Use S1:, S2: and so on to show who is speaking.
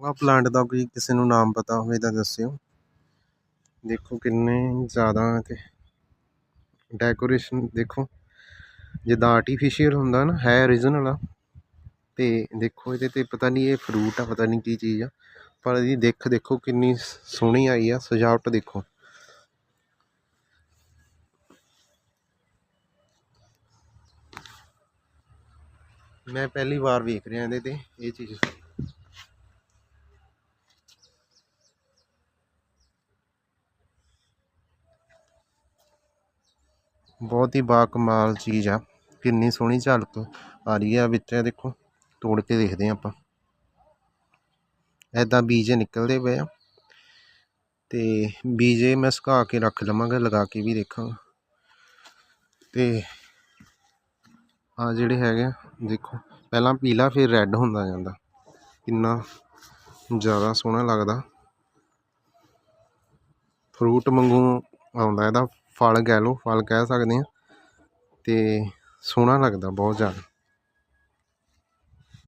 S1: ਆ ਪਲਾਂਟ ਦਾ ਕੋਈ ਕਿਸੇ ਨੂੰ ਨਾਮ ਪਤਾ ਹੋਵੇ ਤਾਂ ਦੱਸਿਓ। ਦੇਖੋ ਕਿੰਨੇ ਜ਼ਿਆਦਾ ਤੇ ਡੈਕੋਰੇਸ਼ਨ ਦੇਖੋ, ਜਿੱਦਾਂ ਆਰਟੀਫੀਸ਼ੀਅਲ ਹੁੰਦਾ ਨਾ, ਹੈ ਓਰੀਜਨਲ ਆ। ਤੇ ਦੇਖੋ ਇਹਦੇ ਤੇ ਪਤਾ ਨਹੀਂ ਇਹ ਫਰੂਟ ਆ, ਪਤਾ ਨਹੀਂ ਕੀ ਚੀਜ਼ ਆ। ਪਰ ਇਹਦੀ ਦਿੱਖ ਦੇਖੋ ਕਿੰਨੀ ਸੋਹਣੀ ਆਈ ਆ, ਸਜਾਵਟ ਦੇਖੋ। ਮੈਂ ਪਹਿਲੀ ਵਾਰ ਵੇਖ ਰਿਹਾ ਇਹਦੇ ਤੇ, ਇਹ ਚੀਜ਼। ਬਹੁਤ ਹੀ ਬਾਕਮਾਲ ਚੀਜ਼ ਆ। ਕਿੰਨੀ ਸੋਹਣੀ ਝਲਕ ਆ ਰਹੀ ਆ ਵਿੱਚ ਦੇਖੋ, ਤੋੜ ਕੇ ਦੇਖਦੇ ਹਾਂ ਆਪਾਂ। ਐਦਾਂ ਬੀਜ ਨਿਕਲਦੇ ਪਏ ਆ। ਤੇ ਬੀਜੇ ਮੈਂ ਸੁਕਾ ਕੇ ਰੱਖ ਲਵਾਂਗਾ, ਲਗਾ ਕੇ ਵੀ ਦੇਖਾਂਗਾ। ਤੇ ਆ ਜਿਹੜੇ ਹੈਗੇ ਆ, ਦੇਖੋ, ਪਹਿਲਾਂ ਪੀਲਾ, ਫਿਰ ਰੈੱਡ ਹੁੰਦਾ ਜਾਂਦਾ। ਕਿੰਨਾ ਜ਼ਿਆਦਾ ਸੋਹਣਾ ਲੱਗਦਾ। ਫਰੂਟ ਵਾਂਗੂ ਆਉਂਦਾ ਇਹਦਾ। ਫਲ ਕਹਿ ਲਓ ਫਲ ਕਹਿ ਸਕਦੇ ਹਾਂ। ਅਤੇ ਸੋਹਣਾ ਲੱਗਦਾ ਬਹੁਤ ਜ਼ਿਆਦਾ।